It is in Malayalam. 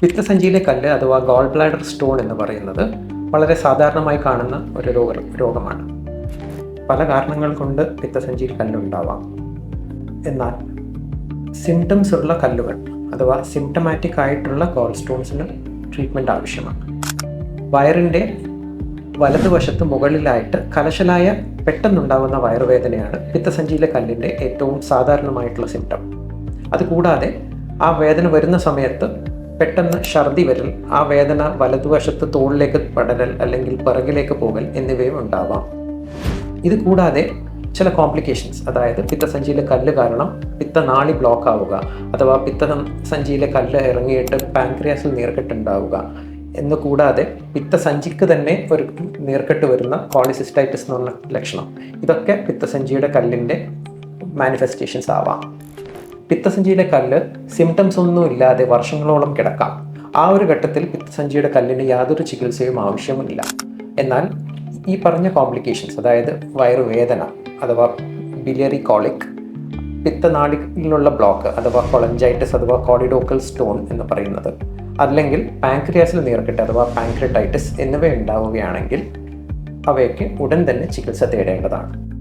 പിത്തസഞ്ചിയിലെ കല്ല് അഥവാ ഗോൾ ബ്ലാഡർ സ്റ്റോൺ എന്ന് പറയുന്നത് വളരെ സാധാരണമായി കാണുന്ന ഒരു രോഗ രോഗമാണ്. പല കാരണങ്ങൾ കൊണ്ട് പിത്തസഞ്ചിയിൽ കല്ലുണ്ടാവാം. എന്നാൽ സിംറ്റംസ് ഉള്ള കല്ലുകൾ അഥവാ സിംറ്റമാറ്റിക് ആയിട്ടുള്ള ഗോൾ സ്റ്റോൺസിന് ട്രീറ്റ്മെന്റ് ആവശ്യമാണ്. വയറിന്റെ വലതുവശത്ത് മുകളിലായിട്ട് കലശലായ പെട്ടെന്നുണ്ടാകുന്ന വയറുവേദനയാണ് പിത്തസഞ്ചിയിലെ കല്ലിന്റെ ഏറ്റവും സാധാരണമായിട്ടുള്ള സിംറ്റം അതുകൂടാതെ ആ വേദന വരുന്ന സമയത്ത് പെട്ടെന്ന് ഛർദി വരൽ ആ വേദന വലതുവശത്ത് തോളിലേക്ക് പടരൽ അല്ലെങ്കിൽ പിറകിലേക്ക് പോകൽ എന്നിവയും ഉണ്ടാവാം. ഇത് കൂടാതെ ചില കോംപ്ലിക്കേഷൻസ് അതായത് പിത്തസഞ്ചിയിലെ കല്ല് കാരണം പിത്തനാളി ബ്ലോക്ക് ആവുക അഥവാ പിത്ത സഞ്ചിയിലെ കല്ല് ഇറങ്ങിയിട്ട് പാൻക്രിയാസിൽ നീർക്കെട്ടുണ്ടാവുക എന്ന് കൂടാതെ പിത്തസഞ്ചിക്ക് തന്നെ ഒരു നീർക്കെട്ട് വരുന്ന കോളിസിസ്റ്റൈറ്റിസ് എന്ന് പറഞ്ഞ ലക്ഷണം. ഇതൊക്കെ പിത്തസഞ്ചിയുടെ കല്ലിന്റെ മാനിഫെസ്റ്റേഷൻസ് ആവാം. പിത്തസഞ്ചിയിലെ കല്ല് സിംറ്റംസ് ഒന്നും ഇല്ലാതെ വർഷങ്ങളോളം കിടക്കാം. ആ ഒരു ഘട്ടത്തിൽ പിത്തസഞ്ചിയുടെ കല്ലിന് യാതൊരു ചികിത്സയും ആവശ്യമില്ല എന്നാൽ ഈ പറഞ്ഞ കോംപ്ലിക്കേഷൻസ് അതായത് വയറുവേദന അഥവാ ബിലിയറി കോളിക് പിത്തനാളിലുള്ള ബ്ലോക്ക് അഥവാ കൊളഞ്ചൈറ്റിസ് അഥവാ കോളിഡോക്കൽ സ്റ്റോൺ എന്ന് പറയുന്നത് അല്ലെങ്കിൽ പാൻക്രിയാസിൽ നീർക്കെട്ട് അഥവാ പാൻക്രിയറ്റൈറ്റിസ് എന്നിവ ഉണ്ടാവുകയാണെങ്കിൽ അവയ്ക്ക് ഉടൻ തന്നെ ചികിത്സ തേടേണ്ടതാണ്.